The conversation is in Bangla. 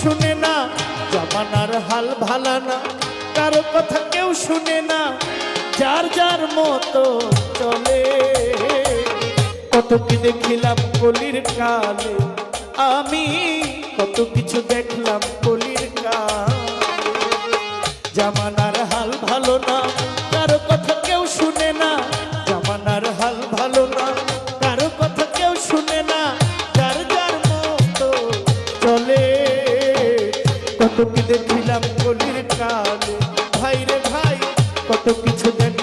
শুনে না, জামানার হাল ভালা না, কারও কথা কেউ শুনে না, যার যার মতো চলে। কত কি দেখিলাম কলির কালে, আমি কত কিছু দেখলাম কলির কাল। জামানার হাল ভালো না কত কি দেখিলাম কলির কালে ভাই রে ভাই কত কিছু দেখলাম